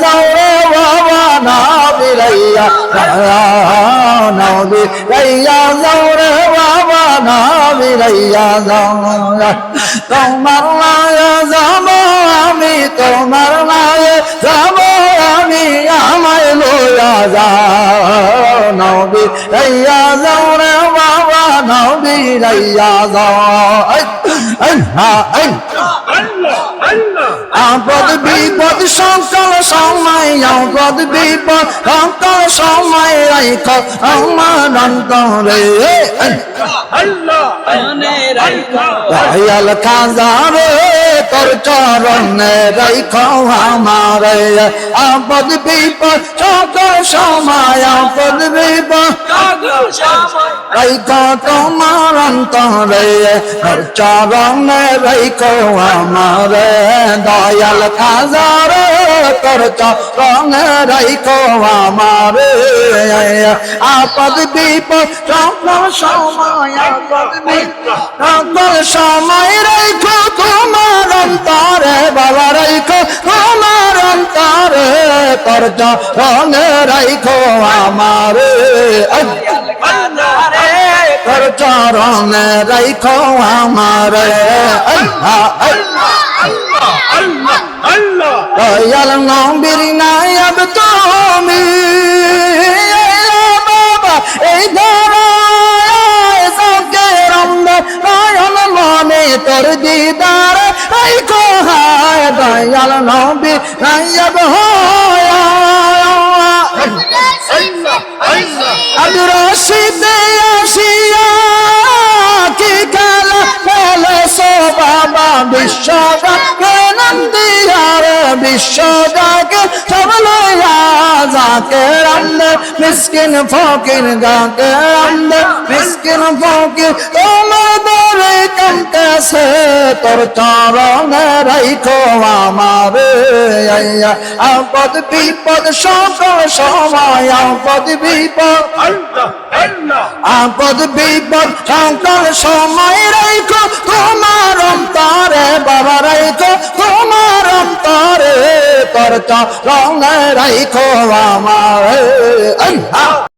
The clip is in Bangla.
যাও রে বাবা বিরাইয়া যাও নাও যাও আমি, তোমার মায়ে যাব আমি, আমায় লইয়া যাও। বাবা আল্লাহ আল্লাহ আপদ বিপদ সকল সময় আপদ বিপদ সকল সময় রাইখ আমার অন্তরে। আল্লাহ। দয়াল খাজারে। তোর চরণে রাইখ আমার। আপদ বিপদ সকল সময় আপদ বিপদ, রাইখ তোমার অন্তরে। তোর চরণে রাইখ আমার। দয়াল খাজারে তোর চরণে রাইখ আমার। আপদ বিপদ সকল সময় আপদ বিপদ সময় রাইখ তোর চরণে রাইখ আমার। তোর চরণে রাইখ আমার। আল্লাহ আল্লাহ আল্লাহ আল্লাহ দয়াল নবীর নায়ব তুমি। বাবা, এই ধরায় তোর দিদার। এই কোহায় দয়াল নবী নায়ব নন্দিয়ার বিশ্বকে সব লয়া যাকে রামদে মিসকিন ফকির গাকে রামদে মিসকিন ফকির তোমাদের কান্তেছে তোর চরণে রাইখো আমার আপদ বিপদ সকল সময় আপদ বিপদ আপদ বিপদ সকল সময় রাইখো তোমার তোর চরণে রাইখো আমার